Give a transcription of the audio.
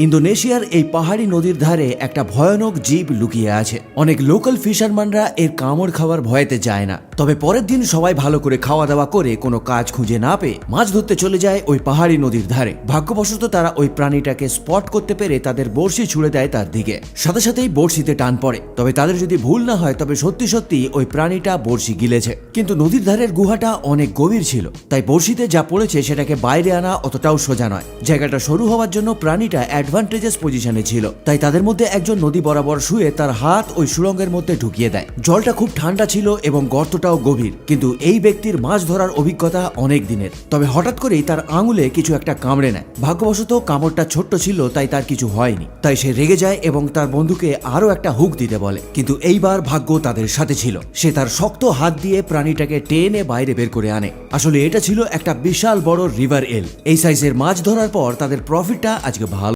ইন্দোনেশিয়ার এই পাহাড়ি নদীর ধারে একটা ভয়ানক জীব লুকিয়ে আছে। অনেক লোকাল ফিশারম্যানরা এর কামড় খাওয়ার ভয়েতে যায় না। তবে পরের দিন সবাই ভালো করে খাওয়া দাওয়া করে কোনো কাজ খুঁজে না পেয়ে মাছ ধরতে চলে যায় ওই পাহাড়ি নদীর ধারে। ভাগ্যবশত তারা ওই প্রাণীটাকে স্পট করতে পেরে তাদের বড়শি ছুড়ে দেয় তার দিকে। সাথে সাথেই বড়শিতে টান পড়ে। তবে তাদের যদি ভুল না হয়, তবে সত্যি সত্যি ওই প্রাণীটা বড়শি গিলেছে। কিন্তু নদীর ধারের গুহাটা অনেক গভীর ছিল। তাই বড়শিতে যা পড়েছে সেটাকে বাইরে আনা অতটাও সোজা নয়। জায়গাটা সরু হওয়ার জন্য প্রাণীটা অ্যাডভান্টেজেস পজিশনে ছিল। তাই তাদের মধ্যে একজন নদী বরাবর শুয়ে তার হাত ওই সুড়ঙ্গের মধ্যে ঢুকিয়ে দেয়। জলটা খুব ঠান্ডা ছিল এবং গর্তটাও গভীর, কিন্তু এই ব্যক্তির মাছ ধরার অভিজ্ঞতা অনেক দিনের। তবে হঠাৎ করেই তার আঙুলে কিছু একটা কামড়ে নেয়। ভাগ্যবশত কামড়টা ছোট্ট ছিল, তাই তার কিছু হয়নি। তাই সে রেগে যায় এবং তার বন্ধুকে আরও একটা হুক দিতে বলে। কিন্তু এইবার ভাগ্য তাদের সাথে ছিল। সে তার শক্ত হাত দিয়ে প্রাণীটাকে টেনে বাইরে বের করে আনে। আসলে এটা ছিল একটা বিশাল বড় রিভার এল। এই সাইজের মাছ ধরার পর তাদের প্রফিটটা আজকে ভালো।